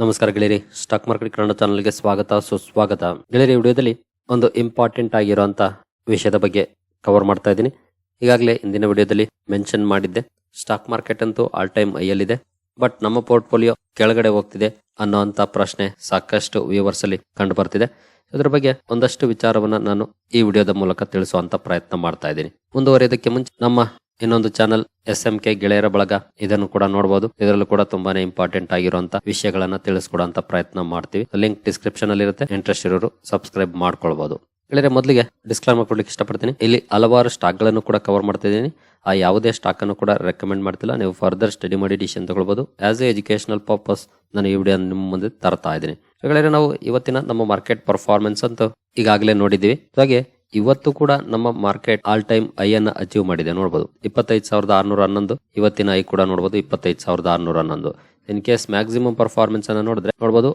ನಮಸ್ಕಾರ ಗೆಳೆಯರಿ stock market Kannada ಚಾನಲ್ಗೆ ಸ್ವಾಗತ, ಸುಸ್ವಾಗತ. ಗೆಳೆಯರಿ ವಿಡಿಯೋದಲ್ಲಿ ಒಂದು ಇಂಪಾರ್ಟೆಂಟ್ ಆಗಿರುವಂತ ವಿಷಯದ ಬಗ್ಗೆ ಕವರ್ ಮಾಡ್ತಾ ಇದ್ದೀನಿ. ಈಗಾಗಲೇ ಇಂದಿನ ವಿಡಿಯೋದಲ್ಲಿ ಮೆನ್ಷನ್ ಮಾಡಿದ್ದೆ ಸ್ಟಾಕ್ ಮಾರ್ಕೆಟ್ ಅಂತೂ ಆಲ್ ಟೈಮ್ ಐಯಲ್ಲಿದೆ ಬಟ್ ನಮ್ಮ ಪೋರ್ಟ್ಫೋಲಿಯೋ ಕೆಳಗಡೆ ಹೋಗ್ತಿದೆ ಅನ್ನೋಂತ ಪ್ರಶ್ನೆ ಸಾಕಷ್ಟು ವ್ಯೂವರ್ಸ್ ಅಲ್ಲಿ ಕಂಡು ಬರ್ತಿದೆ. ಇದ್ರ ಬಗ್ಗೆ ಒಂದಷ್ಟು ವಿಚಾರವನ್ನ ನಾನು ಈ ವಿಡಿಯೋದ ಮೂಲಕ ತಿಳಿಸುವಂತ ಪ್ರಯತ್ನ ಮಾಡ್ತಾ ಇದ್ದೀನಿ. ಮುಂದುವರಿಯೋದಕ್ಕೆ ಮುಂಚೆ ನಮ್ಮ ಇನ್ನೊಂದು ಚಾನಲ್ ಎಸ್ ಎಂ ಕೆ ಗೆಳೆಯರ ಬಳಗ, ಇದನ್ನು ಕೂಡ ನೋಡಬಹುದು ಇದರಲ್ಲೂ ಕೂಡ ತುಂಬಾನೇ ಇಂಪಾರ್ಟೆಂಟ್ ಆಗಿರುವಂತ ವಿಷಯಗಳನ್ನ ತಿಳಿಸ್ಕೊಡುವಂತ ಪ್ರಯತ್ನ ಮಾಡ್ತೀವಿ. ಲಿಂಕ್ ಡಿಸ್ಕ್ರಿಪ್ಷನ್ ಅಲ್ಲಿ ಇರುತ್ತೆ ಇಂಟ್ರೆಸ್ಟ್ ಇರೋರು ಸಬ್ಸ್ಕ್ರೈಬ್ ಮಾಡ್ಕೊಳ್ಬಹುದು ಗೆಳೆಯರೆ, ಮೊದಲಿಗೆ ಡಿಸ್ಕ್ಲೈಮರ್ ಕೊಡ್ಲಿಕ್ಕೆ ಇಷ್ಟಪಡ್ತೀನಿ. ಇಲ್ಲಿ ಹಲವಾರು ಸ್ಟಾಕ್ಗಳನ್ನು ಕೂಡ ಕವರ್ ಮಾಡ್ತಾ ಇದ್ದೀನಿ. ಆ ಯಾವುದೇ ಸ್ಟಾಕ್ ಅನ್ನು ಕೂಡ ರೆಕಮೆಂಡ್ ಮಾಡ್ತಿಲ್ಲ. ನೀವು ಫರ್ದರ್ ಸ್ಟಡಿ ಮಾಡಿ ಡಿಸಿಷನ್ ತಗೊಳ್ಬಹುದು ಆಸ್ ಎ ಎಜುಕೇಶನಲ್ ಪರ್ಪಸ್ ನಾನು ಈ ವಿಡಿಯೋ ನಿಮ್ಮ ಮುಂದೆ ತರ್ತಾ ಇದ್ದೀನಿ. ಗೆಳೆಯರೆ, ನಾವು ಇವತ್ತಿನ ನಮ್ಮ ಮಾರ್ಕೆಟ್ ಪರ್ಫಾರ್ಮೆನ್ಸ್ ಅಂತ ಈಗಾಗಲೇ ನೋಡಿದ್ದೀವಿ. ಹಾಗೆ ಇವತ್ತು ಕೂಡ ನಮ್ಮ ಮಾರ್ಕೆಟ್ ಆಲ್ ಟೈಮ್ ಐ ಅನ್ನ ಅಚೀವ್ ಮಾಡಿದೆ ನೋಡಬಹುದು ಇಪ್ಪತ್ತೈದು ಸಾವಿರದ ಆರ್ನೂರ ಹನ್ನೊಂದು, ಇವತ್ತಿನ ಐ ಕೂಡ ನೋಡಬಹುದು ಇಪ್ಪತ್ತೈದು ಸಾವಿರದ ಆರ್ನೂರ ಹನ್ನೊಂದು. ಇನ್ ಕೇಸ್ ಮ್ಯಾಕ್ಸಿಮಮ್ ಪರ್ಫಾರ್ಮೆನ್ಸ್ ಅನ್ನ ನೋಡಿದ್ರೆ ನೋಡಬಹುದು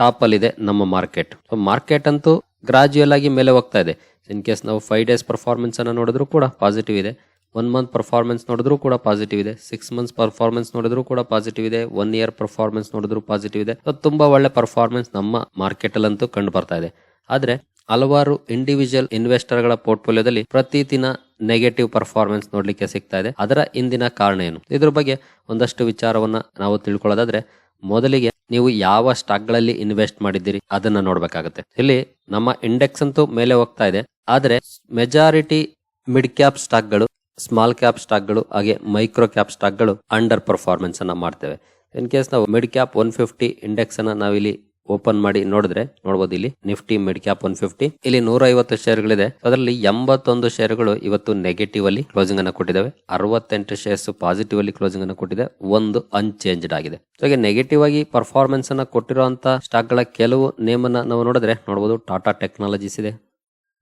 ಟಾಪ್ ಅಲ್ಲಿ ಇದೆ ನಮ್ಮ ಮಾರ್ಕೆಟ್. ಸೊ ಮಾರ್ಕೆಟ್ ಅಂತೂ ಗ್ರಾಜುಯಲ್ ಆಗಿ ಮೇಲೆ ಹೋಗ್ತಾ ಇದೆ. ಇನ್ ಕೇಸ್ ನಾವು ಫೈವ್ ಡೇಸ್ ಪರ್ಫಾರ್ಮೆನ್ಸ್ ಅನ್ನ ನೋಡಿದ್ರು ಕೂಡ ಪಾಸಿಟಿವ್ ಇದೆ. ಒನ್ ಮಂತ್ ಪರ್ಫಾರ್ಮೆನ್ಸ್ ನೋಡಿದ್ರು ಕೂಡ ಪಾಸಿಟಿವ್ ಇದೆ. ಸಿಕ್ಸ್ ಮಂತ್ಸ್ ಪರ್ಫಾರ್ಮೆನ್ಸ್ ನೋಡಿದ್ರು ಕೂಡ ಪಾಸಿಟಿವ್ ಇದೆ. ಒನ್ ಇಯರ್ ಪರ್ಫಾರ್ಮೆನ್ಸ್ ನೋಡಿದ್ರು ಪಾಸಿಟಿವ್ ಇದೆ. ತುಂಬಾ ಒಳ್ಳೆ ಪರ್ಫಾರ್ಮೆನ್ಸ್ ನಮ್ಮ ಮಾರ್ಕೆಟ್ ಅಲ್ಲಂತೂ ಕಂಡು ಬರ್ತಾ ಇದೆ. ಆದ್ರೆ ಹಲವಾರು ಇಂಡಿವಿಜುವಲ್ ಇನ್ವೆಸ್ಟರ್ಗಳ ಪೋರ್ಟ್ಫೋಲಿಯೋದಲ್ಲಿ ಪ್ರತಿ ದಿನ ನೆಗೆಟಿವ್ ಪರ್ಫಾರ್ಮೆನ್ಸ್ ನೋಡ್ಲಿಕ್ಕೆ ಸಿಗ್ತಾ ಇದೆ. ಅದರ ಇಂದಿನ ಕಾರಣ ಏನು? ಇದ್ರ ಬಗ್ಗೆ ಒಂದಷ್ಟು ವಿಚಾರವನ್ನ ನಾವು ತಿಳ್ಕೊಳ್ಳೋದಾದ್ರೆ, ಮೊದಲಿಗೆ ನೀವು ಯಾವ ಸ್ಟಾಕ್ಗಳಲ್ಲಿ ಇನ್ವೆಸ್ಟ್ ಮಾಡಿದ್ದೀರಿ ಅದನ್ನ ನೋಡ್ಬೇಕಾಗತ್ತೆ. ಇಲ್ಲಿ ನಮ್ಮ ಇಂಡೆಕ್ಸ್ ಅಂತೂ ಮೇಲೆ ಹೋಗ್ತಾ ಇದೆ. ಆದ್ರೆ ಮೆಜಾರಿಟಿ ಮಿಡ್ ಕ್ಯಾಪ್ ಸ್ಟಾಕ್ಗಳು ಸ್ಮಾಲ್ ಕ್ಯಾಪ್ ಸ್ಟಾಕ್ಗಳು ಹಾಗೆ ಮೈಕ್ರೋ ಕ್ಯಾಪ್ ಸ್ಟಾಕ್ಗಳು ಅಂಡರ್ ಪರ್ಫಾರ್ಮೆನ್ಸ್ ಅನ್ನ ಮಾಡ್ತೇವೆ. ಇನ್ ಕೇಸ್ ನಾವು mid cap one fifty index ಅನ್ನ ನಾವಿಲ್ಲಿ ಓಪನ್ ಮಾಡಿ ನೋಡಿದ್ರೆ ನೋಡಬಹುದು ಇಲ್ಲಿ Nifty mid cap one fifty ಇಲ್ಲಿ ನೂರ ಐವತ್ತು ಶೇರ್ಗಳಿದೆ ಅದರಲ್ಲಿ ಎಂಬತ್ತೊಂದು ಶೇರ್ಗಳು ಇವತ್ತು ನೆಗೆಟಿವ್ ಅಲ್ಲಿ ಕ್ಲೋಸಿಂಗ್ ಅನ್ನು ಕೊಟ್ಟಿದ್ದಾವೆ. ಅರವತ್ತೆಂಟು ಶೇರ್ಸ್ ಪಾಸಿಟಿವ್ ಅಲ್ಲಿ ಕ್ಲೋಸಿಂಗ್ ಅನ್ನು ಕೊಟ್ಟಿದೆ. ಒಂದು ಅನ್ಚೇಂಜ್ಡ್ ಆಗಿದೆ. ಹಾಗೆ ನೆಗೆಟಿವ್ ಆಗಿ ಪರ್ಫಾರ್ಮೆನ್ಸ್ ಅನ್ನ ಕೊಟ್ಟಿರುವಂತ ಸ್ಟಾಕ್ಗಳ ಕೆಲವು ನೇಮ್ ಅನ್ನ ನಾವು ನೋಡಿದ್ರೆ ನೋಡಬಹುದು ಟಾಟಾ ಟೆಕ್ನಾಲಜೀಸ್ ಇದೆ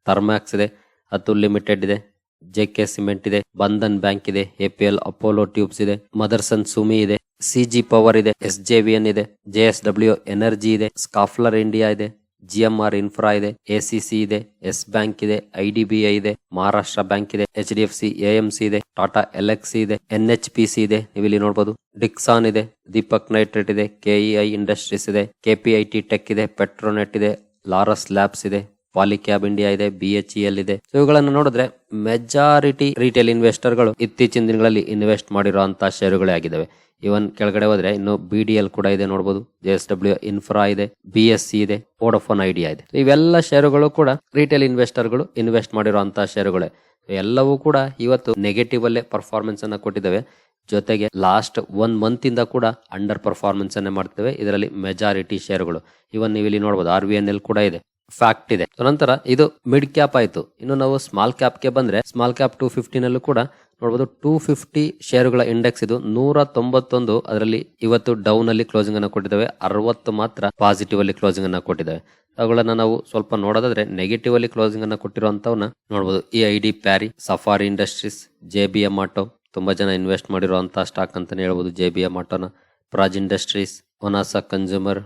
ಥರ್ಮ್ಯಾಕ್ಸ್ ಇದೆ ಅತುಲ್ ಲಿಮಿಟೆಡ್ ಇದೆ ಜೆ ಕೆ ಸಿಮೆಂಟ್ ಇದೆ ಬಂಧನ್ ಬ್ಯಾಂಕ್ ಇದೆ ಎಪಿಎಲ್ ಅಪೋಲೋ ಟ್ಯೂಬ್ಸ್ ಇದೆ ಮದರ್ಸನ್ ಸುಮಿ ಇದೆ. ಸಿಜಿ ಪವರ್ ಇದೆ ಎಸ್ ಜೆ ವಿ ಎನ್ ಇದೆ ಜೆ ಎಸ್ ಡಬ್ಲ್ಯೂ ಎನರ್ಜಿ ಇದೆ ಸ್ಕಾಫ್ಲರ್ ಇಂಡಿಯಾ ಇದೆ ಜಿ ಎಂ ಆರ್ ಇನ್ಫ್ರಾ ಇದೆ ಸಿ ಇದೆ ಎಸ್ ಬ್ಯಾಂಕ್ ಇದೆ ಐ ಡಿ ಬಿ ಐ ಇದೆ ಮಹಾರಾಷ್ಟ್ರ ಬ್ಯಾಂಕ್ ಇದೆ H D F C A M C ಇದೆ ಟಾಟಾ ಎಲ್ ಎಕ್ಸ್ ಇದೆ ಎನ್ ಎಚ್ ಪಿ ಸಿ ಇದೆ ನೀವು ಇಲ್ಲಿ ನೋಡಬಹುದು ಡಿಕ್ಸಾನ್ ಇದೆ ದೀಪಕ್ ನೈಟ್ರೇಟ್ ಇದೆ ಕೆಇಐ ಇಂಡಸ್ಟ್ರೀಸ್ ಇದೆ ಕೆಪಿಐಟಿ ಟೆಕ್ ಇದೆ ಪೆಟ್ರೋನೆಟ್ ಇದೆ ಲಾರಸ್ ಲ್ಯಾಬ್ಸ್ ಇದೆ. ಪಾಲಿಕ್ಯಾಬ್ ಇಂಡಿಯಾ ಇದೆ ಬಿ ಎಚ್ ಇ ಎಲ್ ಇದೆ. ಇವುಗಳನ್ನು ನೋಡಿದ್ರೆ ಮೆಜಾರಿಟಿ ರಿಟೇಲ್ ಇನ್ವೆಸ್ಟರ್ಗಳು ಇತ್ತೀಚಿನ ದಿನಗಳಲ್ಲಿ ಇನ್ವೆಸ್ಟ್ ಮಾಡಿರುವಂತಹ ಷೇರುಗಳೇ ಆಗಿದ್ದಾವೆ. ಇವನ್ ಕೆಳಗಡೆ ಹೋದ್ರೆ ಇನ್ನು ಬಿ ಡಿ ಎಲ್ ಕೂಡ ಇದೆ ನೋಡಬಹುದು ಜೆ ಎಸ್ ಡಬ್ಲ್ಯೂ ಇನ್ಫ್ರಾ ಇದೆ ಬಿ ಎಸ್ ಸಿ ಇದೆ ವೋಡಫೋನ್ ಐಡಿಯಾ ಇದೆ. ಇವೆಲ್ಲ ಷೇರುಗಳು ಕೂಡ ರಿಟೇಲ್ ಇನ್ವೆಸ್ಟರ್ಗಳು ಇನ್ವೆಸ್ಟ್ ಮಾಡಿರುವಂತಹ ಷೇರುಗಳೇ. ಎಲ್ಲವೂ ಕೂಡ ಇವತ್ತು ನೆಗೆಟಿವ್ ಅಲ್ಲೇ ಪರ್ಫಾರ್ಮೆನ್ಸ್ ಅನ್ನ ಕೊಟ್ಟಿದ್ದಾವೆ. ಜೊತೆಗೆ ಲಾಸ್ಟ್ ಒನ್ ಮಂತ್ ಇಂದ ಕೂಡ ಅಂಡರ್ ಪರ್ಫಾರ್ಮೆನ್ಸ್ ಅನ್ನೇ ಮಾಡ್ತೇವೆ ಇದರಲ್ಲಿ ಮೆಜಾರಿಟಿ ಷೇರುಗಳು. ಇವನ್ ನೀವು ಇಲ್ಲಿ ನೋಡಬಹುದು ಆರ್ ವಿ ಎಲ್ ಕೂಡ ಇದೆ. ಫ್ಯಾಕ್ಟ್ ಇದೆ. ನಂತರ ಇದು ಮಿಡ್ ಕ್ಯಾಪ್ ಆಯ್ತು. ಇನ್ನು ನಾವು ಸ್ಮಾಲ್ ಕ್ಯಾಪ್ಗೆ ಬಂದ್ರೆ ಸ್ಮಾಲ್ ಕ್ಯಾಪ್ ಟೂ ಫಿಫ್ಟಿನಲ್ಲೂ ಕೂಡ ನೋಡಬಹುದು ಟೂ ಫಿಫ್ಟಿ ಶೇರುಗಳ ಇಂಡೆಕ್ಸ್ ಇದು ನೂರ ತೊಂಬತ್ತೊಂದು ಅದರಲ್ಲಿ ಇವತ್ತು ಡೌನ್ ಅಲ್ಲಿ ಕ್ಲೋಸಿಂಗ್ ಅನ್ನು ಕೊಟ್ಟಿದ್ದಾವೆ. ಅರವತ್ತು ಮಾತ್ರ ಪಾಸಿಟಿವ್ ಅಲ್ಲಿ ಕ್ಲೋಸಿಂಗ್ ಅನ್ನ ಕೊಟ್ಟಿದ್ದಾವೆ. ಅವುಗಳನ್ನ ನಾವು ಸ್ವಲ್ಪ ನೋಡೋದಾದ್ರೆ ನೆಗೆಟಿವ್ ಅಲ್ಲಿ ಕ್ಲೋಸಿಂಗ್ ಅನ್ನ ಕೊಟ್ಟಿರುವಂತವನ್ನ ನೋಡಬಹುದು E I D Parry safari industries J B M auto ತುಂಬಾ ಜನ ಇನ್ವೆಸ್ಟ್ ಮಾಡಿರುವಂತಹ ಸ್ಟಾಕ್ ಅಂತಾನೆ ಹೇಳ್ಬೋದು J B M ಆಟೋನ Praj industries Honasa consumer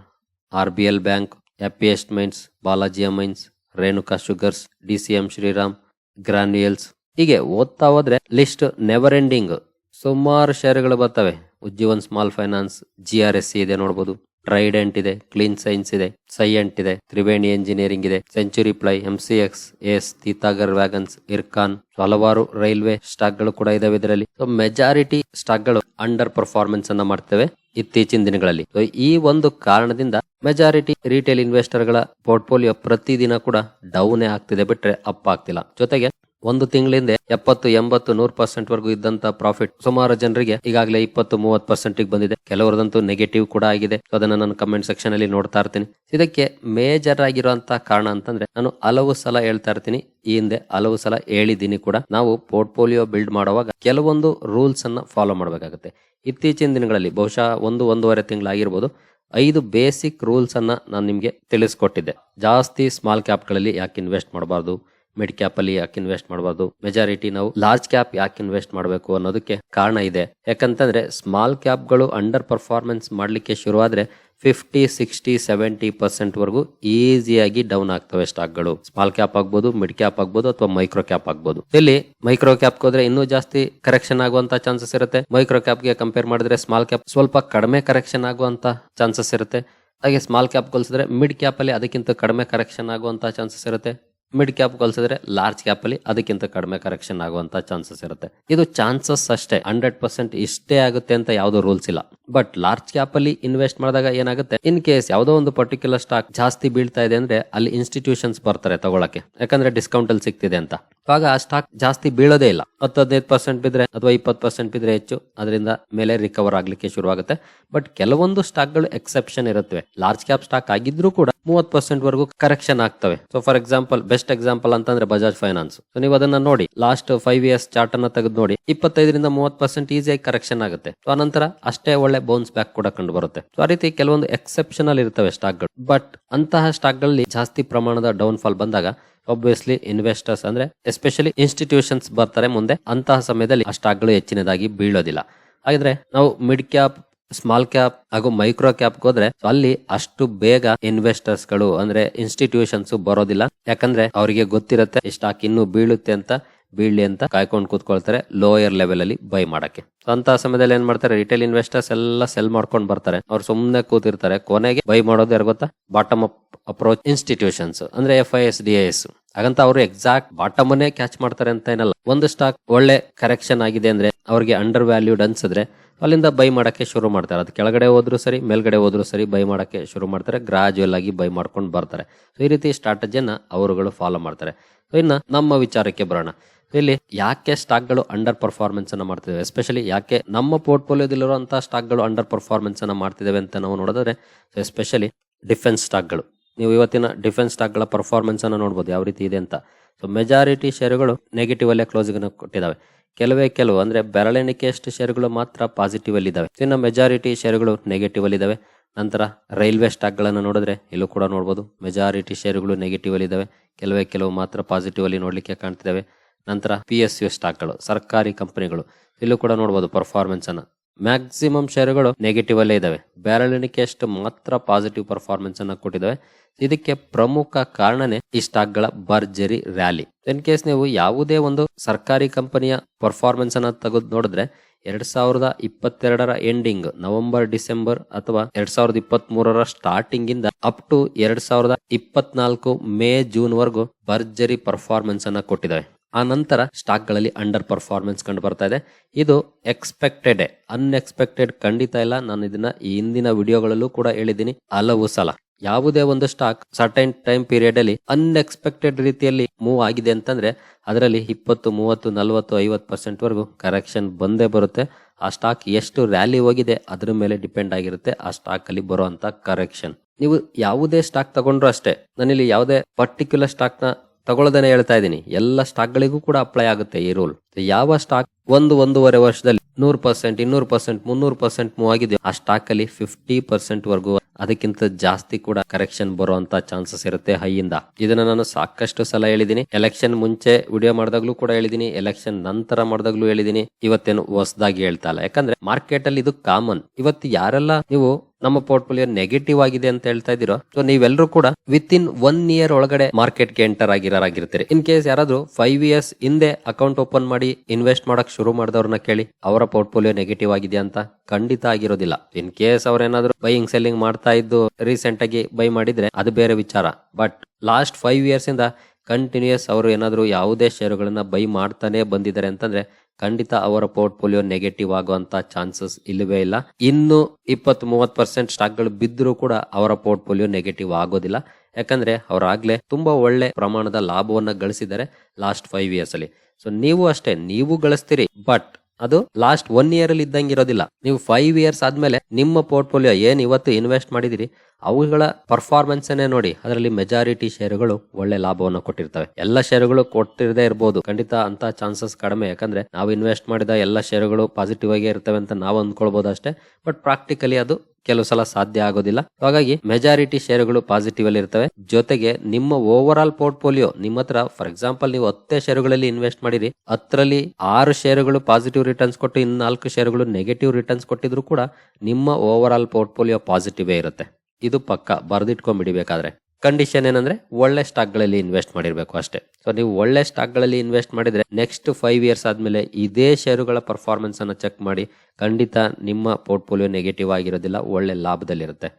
R B L bank happiest minds ಬಾಲಾಜಿಯ mines Renuka sugars D C M Shriram granules ಹೀಗೆ ಓದ್ತಾ ಹೋದ್ರೆ list never ending ಸುಮಾರು ಷೇರುಗಳು ಬರ್ತವೆ. Ujjivan small finance G R S C ಇದೆ ನೋಡಬಹುದು Trident ಇದೆ clean science ಇದೆ ಸೈಯಂಟ್ ಇದೆ ತ್ರಿವೇಣಿ ಎಂಜಿನಿಯರಿಂಗ್ ಇದೆ century ply M C X S Titagarh wagons Ircon ಹಲವಾರು ರೈಲ್ವೆ ಸ್ಟಾಕ್ಗಳು ಕೂಡ ಇದಾವೆ ಇದರಲ್ಲಿ. ಸೊ ಮೆಜಾರಿಟಿ ಸ್ಟಾಕ್ಗಳು ಅಂಡರ್ ಪರ್ಫಾರ್ಮೆನ್ಸ್ ಅನ್ನ ಮಾಡ್ತೇವೆ ಇತ್ತೀಚಿನ ದಿನಗಳಲ್ಲಿ. ಸೊ ಈ ಒಂದು ಕಾರಣದಿಂದ ಮೆಜಾರಿಟಿ ರಿಟೇಲ್ ಇನ್ವೆಸ್ಟರ್ಗಳ ಪೋರ್ಟ್ಫೋಲಿಯೋ ಪ್ರತಿದಿನ ಕೂಡ ಡೌನ್ ಆಗ್ತಿದೆ ಬಿಟ್ರೆ ಅಪ್ ಆಗ್ತಿಲ್ಲ. ಜೊತೆಗೆ ಒಂದು ತಿಂಗಳಿಂದ ಎಪ್ಪತ್ತು, ಎಂಬತ್ತು, ನೂರು ಪರ್ಸೆಂಟ್ ವರೆಗೂ ಇದ್ದಂತ ಪ್ರಾಫಿಟ್ ಸುಮಾರು ಜನರಿಗೆ ಈಗಾಗಲೇ ಇಪ್ಪತ್ತು, ಮೂವತ್ತು ಪರ್ಸೆಂಟ್ ಬಂದಿದೆ. ಕೆಲವರದಂತೂ ನೆಗೆಟಿವ್ ಕೂಡ ಆಗಿದೆ. ಅದನ್ನ ನಾನು ಕಮೆಂಟ್ ಸೆಕ್ಷನ್ ಅಲ್ಲಿ ನೋಡ್ತಾ ಇರ್ತೀನಿ. ಇದಕ್ಕೆ ಮೇಜರ್ ಆಗಿರುವಂತಹ ಕಾರಣ ಅಂತಂದ್ರೆ ನಾನು ಹಲವು ಸಲ ಹೇಳ್ತಾ ಇರ್ತೀನಿ. ಈ ಹಿಂದೆ ಹಲವು ಸಲ ಹೇಳಿದ್ದೀನಿ ಕೂಡ. ನಾವು ಪೋರ್ಟ್ಫೋಲಿಯೋ ಬಿಲ್ಡ್ ಮಾಡುವಾಗ ಕೆಲವೊಂದು ರೂಲ್ಸ್ ಅನ್ನ ಫಾಲೋ ಮಾಡಬೇಕಾಗುತ್ತೆ. ಇತ್ತೀಚಿನ ದಿನಗಳಲ್ಲಿ ಬಹುಶಃ ಒಂದು, ಒಂದೂವರೆ ತಿಂಗಳಾಗಿರ್ಬೋದು ಐದು ಬೇಸಿಕ್ ರೂಲ್ಸ್ ಅನ್ನ ನಾನು ನಿಮಗೆ ತಿಳಿಸ್ಕೊಟ್ಟಿದ್ದೆ. ಜಾಸ್ತಿ ಸ್ಮಾಲ್ ಕ್ಯಾಪ್ಗಳಲ್ಲಿ ಯಾಕೆ ಇನ್ವೆಸ್ಟ್ ಮಾಡಬಾರ್ದು? ಮಿಡ್ ಕ್ಯಾಪ್ ಅಲ್ಲಿ ಯಾಕೆ ಇನ್ವೆಸ್ಟ್ ಮಾಡಬಾರ್ದು? ಮೆಜಾರಿಟಿ ನಾವು ಲಾರ್ಜ್ ಕ್ಯಾಪ್ ಯಾಕೆ ಇನ್ವೆಸ್ಟ್ ಮಾಡಬೇಕು ಅನ್ನೋದಕ್ಕೆ ಕಾರಣ ಇದೆ. ಯಾಕಂತಂದ್ರೆ ಸ್ಮಾಲ್ ಕ್ಯಾಪ್ಗಳು ಅಂಡರ್ ಪರ್ಫಾರ್ಮೆನ್ಸ್ ಮಾಡ್ಲಿಕ್ಕೆ ಶುರುವಾದ್ರೆ ಫಿಫ್ಟಿ ಸಿಕ್ಸ್ಟಿ ಸೆವೆಂಟಿ ಪರ್ಸೆಂಟ್ ವರೆಗೂ ಈಸಿಯಾಗಿ ಡೌನ್ ಆಗ್ತವೆ ಸ್ಟಾಕ್ಗಳು ಸ್ಮಾಲ್ ಕ್ಯಾಪ್ ಆಗ್ಬೋದು ಮಿಡ್ ಕ್ಯಾಪ್ ಆಗ್ಬೋದು ಅಥವಾ ಮೈಕ್ರೋ ಕ್ಯಾಪ್ ಆಗ್ಬೋದು. ಇಲ್ಲಿ ಮೈಕ್ರೋ ಕ್ಯಾಪ್ ಹೋದ್ರೆ ಇನ್ನೂ ಜಾಸ್ತಿ ಕರೆಕ್ಷನ್ ಆಗುವಂತ ಚಾನ್ಸಸ್ ಇರುತ್ತೆ. ಮೈಕ್ರೋ ಕ್ಯಾಪ್ಗೆ ಕಂಪೇರ್ ಮಾಡಿದ್ರೆ ಸ್ಮಾಲ್ ಕ್ಯಾಪ್ ಸ್ವಲ್ಪ ಕಡಿಮೆ ಕರೆಕ್ಷನ್ ಆಗುವಂತ ಚಾನ್ಸಸ್ ಇರುತ್ತೆ. ಹಾಗೆ ಸ್ಮಾಲ್ ಕ್ಯಾಪ್ ಹೋಲಿಸಿದ್ರೆ ಮಿಡ್ ಕ್ಯಾಪ್ ಅಲ್ಲಿ ಅದಕ್ಕಿಂತ ಕಡಿಮೆ ಕರೆಕ್ಷನ್ ಆಗುವಂತ ಚಾನ್ಸಸ್ ಇರುತ್ತೆ. ಮಿಡ್ ಕ್ಯಾಪ್ ಕಲ್ಸಿದ್ರೆ ಲಾರ್ಜ್ ಕ್ಯಾಪ್ ಅಲ್ಲಿ ಅದಕ್ಕಿಂತ ಕಡಿಮೆ ಕರೆಕ್ಷನ್ ಆಗುವಂತ ಚಾನ್ಸಸ್ ಇರುತ್ತೆ. ಇದು ಚಾನ್ಸಸ್ ಅಷ್ಟೇ. ಹಂಡ್ರೆಡ್ ಪರ್ಸೆಂಟ್ ಇಷ್ಟೇ ಆಗುತ್ತೆ ಅಂತ ಯಾವ್ದು ರೂಲ್ಸ್ ಇಲ್ಲ. ಬಟ್ ಲಾರ್ಜ್ ಕ್ಯಾಪ್ ಅಲ್ಲಿ ಇನ್ವೆಸ್ಟ್ ಮಾಡಿದಾಗ ಏನಾಗುತ್ತೆ? ಇನ್ ಕೇಸ್ ಯಾವುದೋ ಒಂದು ಪರ್ಟಿಕ್ಯುಲರ್ ಸ್ಟಾಕ್ ಜಾಸ್ತಿ ಬೀಳ್ತಾ ಇದೆ ಅಂದ್ರೆ ಅಲ್ಲಿ ಇನ್ಸ್ಟಿಟ್ಯೂಷನ್ಸ್ ಬರ್ತಾರೆ ತಗೊಳಕ್ಕೆ. ಯಾಕಂದ್ರೆ ಡಿಸ್ಕೌಂಟ್ ಅಲ್ಲಿ ಸಿಗ್ತಿದೆ ಅಂತ. ಆಗ ಆ ಸ್ಟಾಕ್ ಜಾಸ್ತಿ ಬೀಳೋದೇ ಇಲ್ಲ. ಹತ್ತು ಹದಿನೈದು ಪರ್ಸೆಂಟ್ ಬಿದ್ರೆ ಅಥವಾ ಇಪ್ಪತ್ತು ಪರ್ಸೆಂಟ್ ಬಿದ್ರೆ ಹೆಚ್ಚು, ಅದರಿಂದ ಮೇಲೆ ರಿಕವರ್ ಆಗ್ಲಿಕ್ಕೆ ಶುರುವಾಗುತ್ತೆ. ಬಟ್ ಕೆಲವೊಂದು ಸ್ಟಾಕ್ಗಳು ಎಕ್ಸೆಪ್ಷನ್ ಇರುತ್ತವೆ. ಲಾರ್ಜ್ ಕ್ಯಾಪ್ ಸ್ಟಾಕ್ ಆಗಿದ್ರು ಕೂಡ ಮೂವತ್ ಪರ್ಸೆಂಟ್ ವರೆಗೂ ಕರೆಕ್ಷನ್ ಆಗ್ತವೆ. So for example best example ಅಂತಂದ್ರೆ ಬಜಾಜ್ ಫೈನಾನ್ಸ್ ಸೊ ನೀವು ಅದನ್ನ ನೋಡಿ ಲಾಸ್ಟ್ ಫೈವ್ ಇಯರ್ಸ್ ಚಾರ್ಟ್ ಅನ್ನ ತೆಗೆದು ನೋಡಿ, ಇಪ್ಪತ್ತೈದರಿಂದ ಮೂವತ್ ಪರ್ಸೆಂಟ್ ಈಸಿಯಾಗಿ ಕರೆಕ್ಷನ್ ಆಗುತ್ತೆ. ಸೊ ಅನಂತರ ಅಷ್ಟೇ ಒಳ್ಳೆ ಬೌನ್ಸ್ ಬ್ಯಾಕ್ ಕೂಡ ಕಂಡು ಬರುತ್ತೆ ಸೊ ಆ ರೀತಿ ಕೆಲವೊಂದು ಎಕ್ಸೆಪ್ಷನಲ್ ಇರ್ತವೆ ಸ್ಟಾಕ್ಗಳು ಬಟ್ ಅಂತಹ ಸ್ಟಾಕ್ಗಳಲ್ಲಿ ಜಾಸ್ತಿ ಪ್ರಮಾಣದ ಡೌನ್ ಫಾಲ್ ಬಂದಾಗ ಒಬ್ವಿಯಸ್ಲಿ ಇನ್ವೆಸ್ಟರ್ಸ್ ಅಂದ್ರೆ ಎಸ್ಪೆಷಲಿ ಇನ್ಸ್ಟಿಟ್ಯೂಷನ್ಸ್ ಬರ್ತಾರೆ ಮುಂದೆ. ಅಂತಹ ಸಮಯದಲ್ಲಿ ಆ ಸ್ಟಾಕ್ಗಳು ಹೆಚ್ಚಿನದಾಗಿ ಬೀಳೋದಿಲ್ಲ. ಹಾಗಿದ್ರೆ ನಾವು ಮಿಡ್ ಕ್ಯಾಪ್ ಸ್ಮಾಲ್ ಕ್ಯಾಪ್ ಹಾಗೂ ಮೈಕ್ರೋ ಕ್ಯಾಪ್ ಹೋದ್ರೆ ಅಲ್ಲಿ ಅಷ್ಟು ಬೇಗ ಇನ್ವೆಸ್ಟರ್ಸ್ಗಳು ಅಂದ್ರೆ ಇನ್ಸ್ಟಿಟ್ಯೂಷನ್ಸ್ ಬರೋದಿಲ್ಲ. ಯಾಕಂದ್ರೆ ಅವರಿಗೆ ಗೊತ್ತಿರುತ್ತೆ ಸ್ಟಾಕ್ ಇನ್ನು ಬೀಳುತ್ತೆ ಅಂತ, ಬೀಳ್ಲಿ ಅಂತ ಕಾಯ್ಕೊಂಡು ಕೂತ್ಕೊಳ್ತಾರೆ ಲೋಯರ್ ಲೆವೆಲ್ ಅಲ್ಲಿ ಬೈ ಮಾಡಕ್ಕೆ. ಅಂತ ಸಮಯದಲ್ಲಿ ಏನ್ ಮಾಡ್ತಾರೆ ರಿಟೇಲ್ ಇನ್ವೆಸ್ಟರ್ಸ್ ಎಲ್ಲ ಸೆಲ್ ಮಾಡ್ಕೊಂಡು ಬರ್ತಾರೆ. ಅವ್ರು ಸುಮ್ಮನೆ ಕೂತಿರ್ತಾರೆ. ಕೊನೆಗೆ ಬೈ ಮಾಡೋದು ಯಾರು ಗೊತ್ತಾ? ಬಾಟಮ್ ಅಪ್ ಅಪ್ರೋಚ್ ಇನ್ಸ್ಟಿಟ್ಯೂಷನ್ಸ್ ಅಂದ್ರೆ F I S D S ಹಾಗಂತ ಅವರು ಎಕ್ಸಾಕ್ಟ್ ಬಾಟಮ್ ಅನ್ನೇ ಕ್ಯಾಚ್ ಮಾಡ್ತಾರೆ ಅಂತ ಏನಲ್ಲ. ಒಂದು ಸ್ಟಾಕ್ ಒಳ್ಳೆ ಕರೆಕ್ಷನ್ ಆಗಿದೆ ಅಂದ್ರೆ ಅವ್ರಿಗೆ ಅಂಡರ್ ವ್ಯಾಲ್ಯೂಡ್ ಅನ್ಸಿದ್ರೆ ಅಲ್ಲಿಂದ ಬೈ ಮಾಡೋಕ್ಕೆ ಶುರು ಮಾಡ್ತಾರೆ. ಅದು ಕೆಳಗಡೆ ಹೋದರೂ ಸರಿ, ಮೇಲ್ಗಡೆ ಹೋದರೂ ಸರಿ ಬೈ ಮಾಡೋಕ್ಕೆ ಶುರು ಮಾಡ್ತಾರೆ. ಗ್ರಾಜುಯಲ್ ಆಗಿ ಬೈ ಮಾಡ್ಕೊಂಡು ಬರ್ತಾರೆ. ಸೊ ಈ ರೀತಿ ಸ್ಟ್ರಾಟಜಿಯನ್ನು ಅವರುಗಳು ಫಾಲೋ ಮಾಡ್ತಾರೆ. ಸೊ ಇನ್ನ ನಮ್ಮ ವಿಚಾರಕ್ಕೆ ಬರೋಣ. ಇಲ್ಲಿ ಯಾಕೆ ಸ್ಟಾಕ್ಗಳು ಅಂಡರ್ ಪರ್ಫಾರ್ಮೆನ್ಸ್ ಅನ್ನು ಎಸ್ಪೆಷಲಿ ಯಾಕೆ ನಮ್ಮ ಪೋರ್ಟ್ಫೋಲಿಯೋದಲ್ಲಿರುವಂತಹ ಸ್ಟಾಕ್ಗಳು ಅಂಡರ್ ಪರ್ಫಾರ್ಮೆನ್ಸ್ ಅನ್ನು ಮಾಡ್ತಿದ್ದೇವೆ ಅಂತ ನಾವು ನೋಡಿದ್ರೆ ಎಸ್ಪೆಷಲಿ ಡಿಫೆನ್ಸ್ ಸ್ಟಾಕ್ಗಳು. ನೀವು ಇವತ್ತಿನ ಡಿಫೆನ್ಸ್ ಸ್ಟಾಕ್ಗಳ ಪರ್ಫಾರ್ಮೆನ್ಸನ್ನು ನೋಡ್ಬೋದು. ಯಾವ ರೀತಿ ಇದೆ ಅಂತ. ಸೊ ಮೆಜಾರಿಟಿ ಶೇರುಗಳು ನೆಗೆಟಿವ್ ಅಲ್ಲೇ ಕೊಟ್ಟಿದ್ದಾವೆ ಕೆಲವೇ ಕೆಲವು, ಅಂದ್ರೆ ಬೆರಳೆಣಿಕೆಯಷ್ಟು ಷೇರುಗಳು ಮಾತ್ರ ಪಾಸಿಟಿವ್ ಅಲ್ಲಿ ಇದಾವೆ ಇನ್ನು ಮೆಜಾರಿಟಿ ಷೇರುಗಳು ನೆಗೆಟಿವ್ ಅಲ್ಲಿ ಇದಾವೆ ನಂತರ ರೈಲ್ವೆ ಸ್ಟಾಕ್ಗಳನ್ನು ನೋಡಿದ್ರೆ ಇಲ್ಲೂ ಕೂಡ ನೋಡಬಹುದು ಮೆಜಾರಿಟಿ ಷೇರುಗಳು ನೆಗೆಟಿವ್ ಅಲ್ಲಿ ಇದಾವೆ ಕೆಲವೇ ಕೆಲವು ಮಾತ್ರ ಪಾಸಿಟಿವ್ ಅಲ್ಲಿ ನೋಡ್ಲಿಕ್ಕೆ ಕಾಣ್ತಿದ್ದಾವೆ. ನಂತರ ಪಿ ಎಸ್ ಯು ಸ್ಟಾಕ್ಗಳು, ಸರ್ಕಾರಿ ಕಂಪನಿಗಳು, ಇಲ್ಲೂ ಕೂಡ ನೋಡಬಹುದು ಪರ್ಫಾರ್ಮೆನ್ಸ್ ಅನ್ನ. ಮ್ಯಾಕ್ಸಿಮಮ್ ಶೇರುಗಳು ನೆಗೆಟಿವ್ ಅಲ್ಲೇ ಇದಾವೆ. ಬೆರಳೆಣಿಕೆಯಷ್ಟು ಮಾತ್ರ ಪಾಸಿಟಿವ್ ಪರ್ಫಾರ್ಮೆನ್ಸ್ ಅನ್ನ ಕೊಟ್ಟಿದ್ದಾವೆ ಇದಕ್ಕೆ ಪ್ರಮುಖ ಕಾರಣನೇ ಈ ಸ್ಟಾಕ್ಗಳ ಭರ್ಜರಿ ರ್ಯಾಲಿ ಇನ್ ಕೇಸ್ ನೀವು ಯಾವುದೇ ಒಂದು ಸರ್ಕಾರಿ ಕಂಪನಿಯ ಪರ್ಫಾರ್ಮೆನ್ಸ್ ಅನ್ನ ತೆಗೆದು ನೋಡಿದ್ರೆ, ಎರಡ್ ಸಾವಿರದ ಇಪ್ಪತ್ತೆರಡರ ಎಂಡಿಂಗ್ ನವೆಂಬರ್ ಡಿಸೆಂಬರ್ ಅಥವಾ ಎರಡ್ ಸಾವಿರದ ಇಪ್ಪತ್ತ್ ಮೂರರ ಸ್ಟಾರ್ಟಿಂಗ್ ಇಂದ ಅಪ್ ಟು ಎರಡ್ ಸಾವಿರದ ಇಪ್ಪತ್ನಾಲ್ಕು ಮೇ ಜೂನ್ ವರೆಗೂ ಭರ್ಜರಿ ಪರ್ಫಾರ್ಮೆನ್ಸ್ ಅನ್ನ ಕೊಟ್ಟಿದ್ದಾವೆ ಆ ನಂತರ ಸ್ಟಾಕ್ಗಳಲ್ಲಿ ಅಂಡರ್ ಪರ್ಫಾರ್ಮೆನ್ಸ್ ಕಂಡು ಬರ್ತಾ ಇದೆ. ಇದು ಎಕ್ಸ್ಪೆಕ್ಟೆಡ್, ಅನ್ಎಕ್ಸ್ಪೆಕ್ಟೆಡ್ ಖಂಡಿತ ಇಲ್ಲ. ನಾನು ಇದನ್ನ ಈ ಹಿಂದಿನ ವಿಡಿಯೋಗಳಲ್ಲೂ ಕೂಡ ಹೇಳಿದ್ದೀನಿ. ಹಲವು ಸಲ ಯಾವುದೇ ಒಂದು ಸ್ಟಾಕ್ ಸರ್ಟೈನ್ ಟೈಮ್ ಪೀರಿಯಡ್ ಅಲ್ಲಿ ಅನ್ಎಕ್ಸ್ಪೆಕ್ಟೆಡ್ ರೀತಿಯಲ್ಲಿ ಮೂವ್ ಆಗಿದೆ ಅಂತಂದ್ರೆ ಅದರಲ್ಲಿ ಇಪ್ಪತ್ತು, ಮೂವತ್ತು, ನಲವತ್ತು, ಐವತ್ತು ಪರ್ಸೆಂಟ್ ವರೆಗೂ ಕರೆಕ್ಷನ್ ಬಂದೇ ಬರುತ್ತೆ. ಆ ಸ್ಟಾಕ್ ಎಷ್ಟು ರ್ಯಾಲಿ ಹೋಗಿದೆ ಅದ್ರ ಮೇಲೆ ಡಿಪೆಂಡ್ ಆಗಿರುತ್ತೆ ಆ ಸ್ಟಾಕ್ ಅಲ್ಲಿ ಬರುವಂತ ಕರೆಕ್ಷನ್. ನೀವು ಯಾವುದೇ ಸ್ಟಾಕ್ ತಗೊಂಡ್ರು ಅಷ್ಟೇ. ನಾನಿಲ್ಲಿ ಯಾವುದೇ ಪರ್ಟಿಕ್ಯುಲರ್ ಸ್ಟಾಕ್ನ ತಗೊಳ್ಳೋದನ್ನೇ ಹೇಳ್ತಾ ಇದ್ದೀನಿ. ಎಲ್ಲ ಸ್ಟಾಕ್ ಗಳಿಗೂ ಕೂಡ ಅಪ್ಲೈ ಆಗುತ್ತೆ ಈ ರೂಲ್ ಯಾವ ಸ್ಟಾಕ್ ಒಂದು ಒಂದೂವರೆ ವರ್ಷದಲ್ಲಿ ನೂರು ಪರ್ಸೆಂಟ್ ಇನ್ನೂರು ಪರ್ಸೆಂಟ್ ಮುನ್ನೂರು ಪರ್ಸೆಂಟ್ ಮೂವ್ ಆಗಿದೆ, ಆ ಸ್ಟಾಕ್ ಅಲ್ಲಿ ಫಿಫ್ಟಿ ಪರ್ಸೆಂಟ್ ವರೆಗೂ ಅದಕ್ಕಿಂತ ಜಾಸ್ತಿ ಕೂಡ ಕರೆಕ್ಷನ್ ಬರುವಂತ ಚಾನ್ಸಸ್ ಇರುತ್ತೆ ಹೈಯಿಂದ ಇದನ್ನ ನಾನು ಸಾಕಷ್ಟು ಸಲ ಹೇಳಿದೀನಿ ಎಲೆಕ್ಷನ್ ಮುಂಚೆ ವಿಡಿಯೋ ಮಾಡಿದಾಗ್ಲೂ ಕೂಡ ಹೇಳಿದೀನಿ ಎಲೆಕ್ಷನ್ ನಂತರ ಮಾಡಿದಾಗ್ಲೂ ಹೇಳಿದೀನಿ ಇವತ್ತೇನು ಹೊಸದಾಗಿ ಹೇಳ್ತಾ ಇಲ್ಲ. ಯಾಕಂದ್ರೆ ಮಾರ್ಕೆಟ್ ಅಲ್ಲಿ ಇದು ಕಾಮನ್ ಇವತ್ತು ಯಾರೆಲ್ಲ ನೀವು ನಮ್ಮ ಪೋರ್ಟ್ಫೋಲಿಯೋ ನೆಗೆಟಿವ್ ಆಗಿದೆ ಅಂತ ಹೇಳ್ತಾ ಇದೀರೋ ಸೊ ನೀವೆಲ್ಲರೂ ಕೂಡ ವಿತ್ ಇನ್ ಒನ್ ಇಯರ್ ಒಳಗಡೆ ಮಾರ್ಕೆಟ್ಗೆ ಎಂಟರ್ ಆಗಿರೋರಾಗಿರ್ತೀರಿ. ಇನ್ ಕೇಸ್ ಯಾರಾದ್ರೂ ಫೈವ್ ಇಯರ್ಸ್ ಹಿಂದೆ ಅಕೌಂಟ್ ಓಪನ್ ಮಾಡಿ ಇನ್ವೆಸ್ಟ್ ಮಾಡಕ್ ಶುರು ಮಾಡಿದವ್ರನ್ನ ಕೇಳಿ, ಅವರ ಪೋರ್ಟ್ಫೋಲಿಯೋ ನೆಗೆಟಿವ್ ಆಗಿದೆ ಅಂತ ಖಂಡಿತ ಆಗಿರೋದಿಲ್ಲ. ಇನ್ ಕೇಸ್ ಅವರೇನಾದರೂ ಬೈಯಿಂಗ್ ಸೆಲ್ಲಿಂಗ್ ಮಾಡ್ತಾ ಇದ್ದು ರೀಸೆಂಟ್ ಆಗಿ ಬೈ ಮಾಡಿದ್ರೆ ಅದು ಬೇರೆ ವಿಚಾರ. ಬಟ್ ಲಾಸ್ಟ್ ಫೈವ್ ಇಯರ್ಸ್ ಇಂದ ಕಂಟಿನ್ಯೂಸ್ ಅವರು ಏನಾದರೂ ಯಾವುದೇ ಶೇರುಗಳನ್ನ ಬೈ ಮಾಡ್ತಾನೆ ಬಂದಿದ್ದಾರೆ ಅಂತಂದ್ರೆ ಖಂಡಿತ ಅವರ ಪೋರ್ಟ್ಫೋಲಿಯೋ ನೆಗೆಟಿವ್ ಆಗುವಂತ ಚಾನ್ಸಸ್ ಇಲ್ಲವೇ ಇಲ್ಲ. ಇನ್ನು ಇಪ್ಪತ್ತು ಮೂವತ್ ಪರ್ಸೆಂಟ್ ಸ್ಟಾಕ್ಗಳು ಬಿದ್ದರೂ ಕೂಡ ಅವರ ಪೋರ್ಟ್ಫೋಲಿಯೋ ನೆಗೆಟಿವ್ ಆಗೋದಿಲ್ಲ. ಯಾಕಂದ್ರೆ ಅವರಾಗ್ಲೇ ತುಂಬಾ ಒಳ್ಳೆ ಪ್ರಮಾಣದ ಲಾಭವನ್ನ ಗಳಿಸಿದ್ದಾರೆ ಲಾಸ್ಟ್ ಫೈವ್ ಇಯರ್ಸ್ ಅಲ್ಲಿ. ಸೊ, ನೀವು ಅಷ್ಟೇ, ನೀವು ಗಳಿಸ್ತೀರಿ, ಬಟ್ ಅದು ಲಾಸ್ಟ್ ಒನ್ ಇಯರ್ ಅಲ್ಲಿ ಇದ್ದಂಗೆ ಇರೋದಿಲ್ಲ. ನೀವು ಫೈವ್ ಇಯರ್ಸ್ ಆದ್ಮೇಲೆ ನಿಮ್ಮ ಪೋರ್ಟ್ಫೋಲಿಯೋ ಏನ್ ಇವತ್ತು ಇನ್ವೆಸ್ಟ್ ಮಾಡಿದಿರಿ ಅವುಗಳ ಪರ್ಫಾರ್ಮೆನ್ಸ್ ನೋಡಿ, ಅದರಲ್ಲಿ ಮೆಜಾರಿಟಿ ಶೇರುಗಳು ಒಳ್ಳೆ ಲಾಭವನ್ನು ಕೊಟ್ಟಿರ್ತವೆ. ಎಲ್ಲ ಶೇರುಗಳು ಕೊಟ್ಟಿರದೇ ಇರಬಹುದು ಖಂಡಿತ ಅಂತ ಚಾನ್ಸಸ್ ಕಡಿಮೆ. ಯಾಕಂದ್ರೆ ನಾವು ಇನ್ವೆಸ್ಟ್ ಮಾಡಿದ ಎಲ್ಲ ಶೇರುಗಳು ಪಾಸಿಟಿವ್ ಆಗಿ ಇರ್ತವೆ ಅಂತ ನಾವು ಅಂದ್ಕೊಳ್ಬಹುದು ಅಷ್ಟೇ. ಬಟ್ ಪ್ರಾಕ್ಟಿಕಲಿ ಅದು ಕೆಲವು ಸಲ ಸಾಧ್ಯ ಆಗೋದಿಲ್ಲ. ಹಾಗಾಗಿ ಮೆಜಾರಿಟಿ ಶೇರುಗಳು ಪಾಸಿಟಿವ್ ಅಲ್ಲಿ ಇರ್ತವೆ. ಜೊತೆಗೆ ನಿಮ್ಮ ಓವರ್ ಆಲ್ ಪೋರ್ಟ್ಫೋಲಿಯೋ ನಿಮ್ಮ ಹತ್ರ ಫಾರ್ ಎಕ್ಸಾಂಪಲ್ ನೀವು ಹತ್ತೇ ಶೇರುಗಳಲ್ಲಿ ಇನ್ವೆಸ್ಟ್ ಮಾಡಿರಿ, ಹತ್ತರಲ್ಲಿ ಆರು ಶೇರುಗಳು ಪಾಸಿಟಿವ್ ರಿಟರ್ನ್ಸ್ ಕೊಟ್ಟು ಇನ್ನು ನಾಲ್ಕು ಷೇರುಗಳು ನೆಗೆಟಿವ್ ರಿಟರ್ನ್ಸ್ ಕೊಟ್ಟಿದ್ರು ಕೂಡ ನಿಮ್ಮ ಓವರ್ ಆಲ್ ಪೋರ್ಟ್ಫೋಲಿಯೋ ಪಾಸಿಟಿವ್ ಇರುತ್ತೆ. ಇದು ಪಕ್ಕ ಬರೆದಿಟ್ಕೊಂಡ್ಬಿಡಿಬೇಕಾದ್ರೆ ಕಂಡೀಷನ್ ಏನಂದ್ರೆ ಒಳ್ಳೆ ಸ್ಟಾಕ್ಗಳಲ್ಲಿ ಇನ್ವೆಸ್ಟ್ ಮಾಡಿರಬೇಕು ಅಷ್ಟೇ. ಸೊ ನೀವು ಒಳ್ಳೆ ಸ್ಟಾಕ್ಗಳಲ್ಲಿ ಇನ್ವೆಸ್ಟ್ ಮಾಡಿದ್ರೆ ನೆಕ್ಸ್ಟ್ ಫೈವ್ ಇಯರ್ಸ್ ಆದ್ಮೇಲೆ ಇದೇ ಶೇರುಗಳ ಪರ್ಫಾರ್ಮೆನ್ಸ್ ಅನ್ನು ಚೆಕ್ ಮಾಡಿ ಖಂಡಿತ ನಿಮ್ಮ ಪೋರ್ಟ್ಫೋಲಿಯೋ ನೆಗೆಟಿವ್ ಆಗಿರೋದಿಲ್ಲ, ಒಳ್ಳೆ ಲಾಭದಲ್ಲಿರುತ್ತೆ.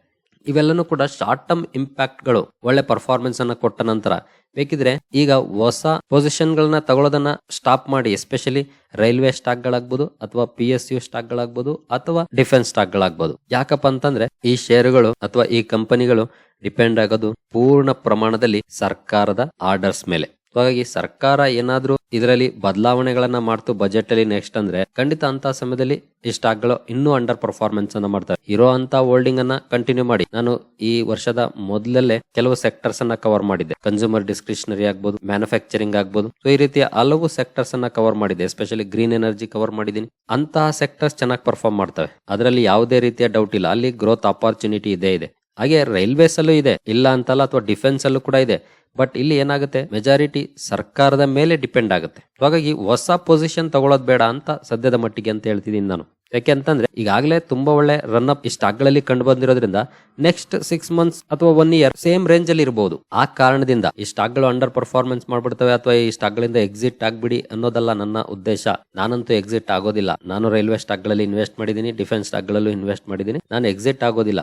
ಇವೆಲ್ಲನೂ ಕೂಡ ಶಾರ್ಟ್ ಟರ್ಮ್ ಇಂಪ್ಯಾಕ್ಟ್ಗಳು ಒಳ್ಳೆ ಪರ್ಫಾರ್ಮೆನ್ಸ್ ಅನ್ನ ಕೊಟ್ಟ ನಂತರ. ಬೇಕಿದ್ರೆ ಈಗ ಹೊಸ ಪೊಸಿಷನ್ ಗಳನ್ನ ತಗೊಳ್ಳೋದನ್ನ ಸ್ಟಾಪ್ ಮಾಡಿ ಎಸ್ಪೆಷಲಿ ರೈಲ್ವೆ ಸ್ಟಾಕ್ ಗಳಾಗ್ಬೋದು ಅಥವಾ ಪಿ ಎಸ್ ಯು ಸ್ಟಾಕ್ ಗಳಾಗ್ಬೋದು ಅಥವಾ ಡಿಫೆನ್ಸ್ ಸ್ಟಾಕ್ ಗಳಾಗ್ಬೋದು. ಯಾಕಪ್ಪ ಅಂತಂದ್ರೆ ಈ ಷೇರುಗಳು ಅಥವಾ ಈ ಕಂಪನಿಗಳು ಡಿಪೆಂಡ್ ಆಗೋದು ಪೂರ್ಣ ಪ್ರಮಾಣದಲ್ಲಿ ಸರ್ಕಾರದ ಆರ್ಡರ್ಸ್ ಮೇಲೆ. ಹಾಗಾಗಿ ಸರ್ಕಾರ ಏನಾದ್ರೂ ಇದರಲ್ಲಿ ಬದಲಾವಣೆಗಳನ್ನ ಮಾಡ್ತು ಬಜೆಟ್ ಅಲ್ಲಿ ನೆಕ್ಸ್ಟ್ ಅಂದ್ರೆ ಖಂಡಿತ ಅಂತ ಸಮಯದಲ್ಲಿ ಈ ಸ್ಟಾಕ್ಗಳು ಇನ್ನೂ ಅಂಡರ್ ಪರ್ಫಾರ್ಮೆನ್ಸ್ ಅನ್ನ ಮಾಡ್ತಾರೆ ಇರೋ ಅಂತ ಹೋಲ್ಡಿಂಗ್ ಅನ್ನ ಕಂಟಿನ್ಯೂ ಮಾಡಿ. ನಾನು ಈ ವರ್ಷದ ಮೊದಲಲ್ಲೇ ಕೆಲವು ಸೆಕ್ಟರ್ಸ್ ಅನ್ನ ಕವರ್ ಮಾಡಿದೆ ಕನ್ಸ್ಯೂಮರ್ ಡಿಸ್ಕ್ರಿಷನರಿ ಆಗ್ಬಹುದು ಮ್ಯಾನುಫ್ಯಾಕ್ಚರಿಂಗ್ ಆಗ್ಬಹುದು ಸೊ ಈ ರೀತಿಯ ಹಲವು ಸೆಕ್ಟರ್ಸ್ ಅನ್ನ ಕವರ್ ಮಾಡಿದೆ ಎಸ್ಪೆಷಲಿ ಗ್ರೀನ್ ಎನರ್ಜಿ ಕವರ್ ಮಾಡಿದ್ದೀನಿ. ಅಂತಹ ಸೆಕ್ಟರ್ಸ್ ಚೆನ್ನಾಗಿ ಪರ್ಫಾರ್ಮ್ ಮಾಡ್ತವೆ. ಅದರಲ್ಲಿ ಯಾವುದೇ ರೀತಿಯ ಡೌಟ್ ಇಲ್ಲ. ಅಲ್ಲಿ ಗ್ರೋತ್ ಅಪಾರ್ಚುನಿಟಿ ಇದೆ ಇದೆ. ಹಾಗೆ ರೈಲ್ವೇಸ್ ಅಲ್ಲೂ ಇದೆ. ಇಲ್ಲ ಅಂತಲ್ಲ, ಅಥವಾ ಡಿಫೆನ್ಸ್ ಅಲ್ಲೂ ಕೂಡ ಇದೆ. ಬಟ್ ಇಲ್ಲಿ ಏನಾಗುತ್ತೆ? ಮೆಜಾರಿಟಿ ಸರ್ಕಾರದ ಮೇಲೆ ಡಿಪೆಂಡ್ ಆಗುತ್ತೆ. ಹಾಗಾಗಿ ಹೊಸ ಪೊಸಿಷನ್ ತಗೊಳ್ಳೋದು ಬೇಡ ಅಂತ ಸದ್ಯದ ಮಟ್ಟಿಗೆ ಅಂತ ಹೇಳ್ತಿದ್ದೀನಿ ನಾನು. ಯಾಕೆ ಅಂತಂದ್ರೆ ಈಗಾಗಲೇ ತುಂಬಾ ಒಳ್ಳೆ ರನ್ ಅಪ್ ಈ ಸ್ಟಾಕ್ಗಳಲ್ಲಿ ಕಂಡು ಬಂದಿರೋದ್ರಿಂದ ನೆಕ್ಸ್ಟ್ ಸಿಕ್ಸ್ ಮಂತ್ಸ್ ಅಥವಾ ಒನ್ ಇಯರ್ ಸೇಮ್ ರೇಂಜ್ ಅಲ್ಲಿ ಇರಬಹುದು ಆ ಕಾರಣದಿಂದ ಈ ಸ್ಟಾಕ್ಗಳು ಅಂಡರ್ ಪರ್ಫಾರ್ಮೆನ್ಸ್ ಮಾಡ್ಬಿಡ್ತವೆ ಅಥವಾ ಈ ಸ್ಟಾಕ್ಗಳಿಂದ ಎಕ್ಸಿಟ್ ಆಗ್ಬಿಡಿ ಅನ್ನೋದಲ್ಲ ನನ್ನ ಉದ್ದೇಶ. ನಾನಂತೂ ಎಕ್ಸಿಟ್ ಆಗೋದಿಲ್ಲ. ನಾನು ರೈಲ್ವೆ ಸ್ಟಾಕ್ಗಳಲ್ಲಿ ಇನ್ವೆಸ್ಟ್ ಮಾಡಿದ್ದೀನಿ ಡಿಫೆನ್ಸ್ ಸ್ಟಾಕ್ಗಳಲ್ಲೂ ಇನ್ವೆಸ್ಟ್ ಮಾಡಿದ್ದೀನಿ ನಾನು ಎಕ್ಸಿಟ್ ಆಗೋದಿಲ್ಲ.